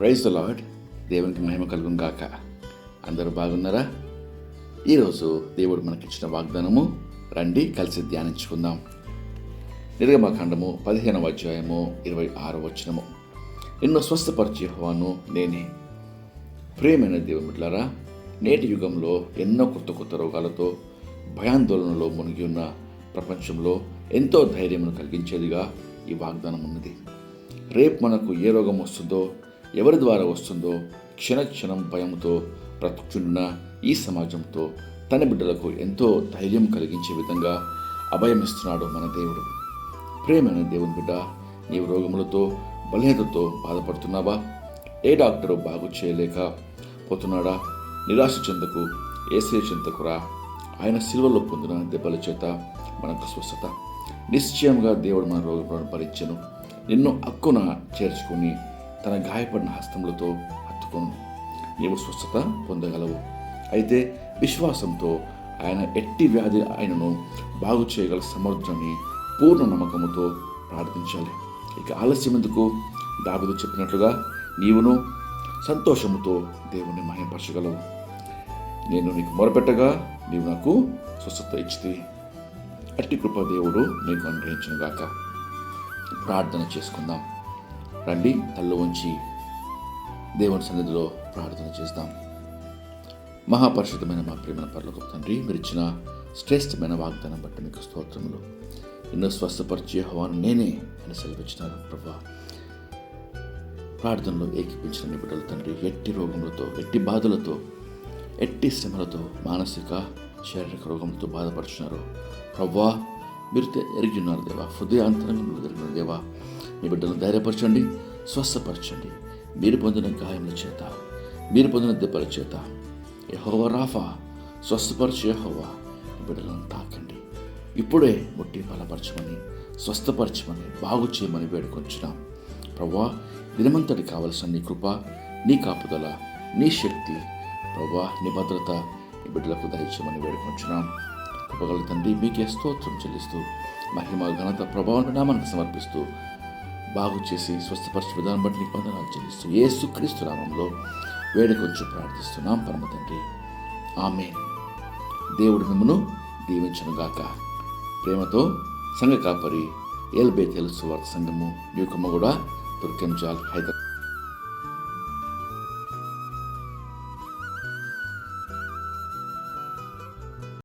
Praise the lord దేవునికి మహిమ కలుగును గాక. అందరూ బాగున్నారా? ఈరోజు దేవుడు మనకిచ్చిన వాగ్దానము రండి కలిసి ధ్యానించుకుందాం. నిర్గమకాండము పదిహేనవ అధ్యాయము ఇరవై ఆరవ వచనము. నిన్ను స్వస్థపరిచేవాను నేనే. ప్రియమైన దేవుమిట్లారా నేటి యుగంలో ఎన్నో కొత్త కొత్త రోగాలతో భయాందోళనలో మునిగి ఉన్న ప్రపంచంలో ఎంతో ధైర్యమును కలిగించేదిగా ఈ వాగ్దానం ఉన్నది రేపు మనకు ఏ రోగం వస్తుందో ఎవరి ద్వారా వస్తుందో క్షణ క్షణం భయంతో బ్రతుకుచున్న ఈ సమాజంతో తన బిడ్డలకు ఎంతో ధైర్యం కలిగించే విధంగా అభయమిస్తున్నాడు మన దేవుడు. ప్రేమైన దేవుని బిడ్డ నీవు రోగములతో బలహీనతతో బాధపడుతున్నావా? ఏ డాక్టరు బాగు చేయలేక పోతున్నాడా? నిరాశ చెందకు ఏసే చెందకురా ఆయన సిల్వలో పొందిన దెబ్బల చేత మనకు స్వస్థత. నిశ్చయంగా దేవుడు మన రోగములను భరించను నిన్ను అక్కున చేర్చుకుని తన గాయపడిన హస్తములతో హత్తుకొను. నీవు స్వస్థత పొందగలవు. అయితే విశ్వాసంతో ఆయన ఎట్టి వ్యాధి ఆయనను బాగు చేయగల సమర్థుని పూర్ణ నమ్మకముతో ప్రార్థించాలి. ఇక ఆలస్యం ఎందుకు? దాబిదు చెప్పినట్లుగా నీవును సంతోషముతో దేవుణ్ణి మహింపరచగలవు. నేను నీకు మొరపెట్టగా నీవు నాకు స్వస్థత ఇచ్చితే అట్టి కృప దేవుడు నీకు అనుగ్రహించిన గాక ప్రార్థన చేసుకుందాం. రండి తల్లు ఉంచి దేవుని సన్నిధిలో ప్రార్థన చేస్తాం మహాపరిషుద్ధమైన మా ప్రేమ పర్లకు తండ్రి మీరు ఇచ్చిన శ్రేష్టమైన వాగ్దానం బట్టి మీకు స్తోత్రములు. ఎన్నో స్వస్థపరిచే హవాను నేనే అని సెలవిచ్చినారు ప్రభా. ప్రార్థనలో ఏకీపించిన నీ బిడ్డలు తండ్రి ఎట్టి రోగములతో ఎట్టి బాధలతో ఎట్టి శ్రమలతో మానసిక శారీరక రోగంతో బాధపడుతున్నారు ప్రవ్వా మీరు తె- ఎరిగి ఉన్నారు దేవా హృదయాంతరంగంలో ఎరిగిన దేవా. మీ బిడ్డలను ధైర్యపరచండి స్వస్థపరచండి. మీరు పొందిన గాయముల చేత మీరు పొందిన దెబ్బల చేత యహోవ రాఫా స్వస్థపరచు యహోవా మీ బిడ్డలను తాకండి. ఇప్పుడే ముట్టి బలపరచమని స్వస్థపరచమని బాగు చేయమని వేడుకొంచున్నాం. ప్రభా దినమంతటి కావలసిన నీ కృప నీ కాపుదల నీ శక్తి ప్రభా నీ భద్రత నీ బిడ్డలకు దయచేయమని వేడుకొంచున్నాం. కృపగల తండ్రి మీకే స్తోత్రం చెల్లిస్తూ మహిమ ఘనత ప్రభావం నామానికి సమర్పిస్తూ బాగు చేసి స్వస్థపరచు విధానం బట్టి నీకు వందనాలు చెల్లిస్తూ యేసుక్రీస్తు నామంలో వేడుకొంచు ప్రార్థిస్తున్నాం. పరమ తండ్రి ఆమె దేవుడు మిమ్మను దీవించనుగాక. ప్రేమతో సంఘ కాపరి ఏల్బే తెలుసు వార్త సంఘము న్యూకమ్మ కూడా దుర్గంజాల్ హైదరాబాద్.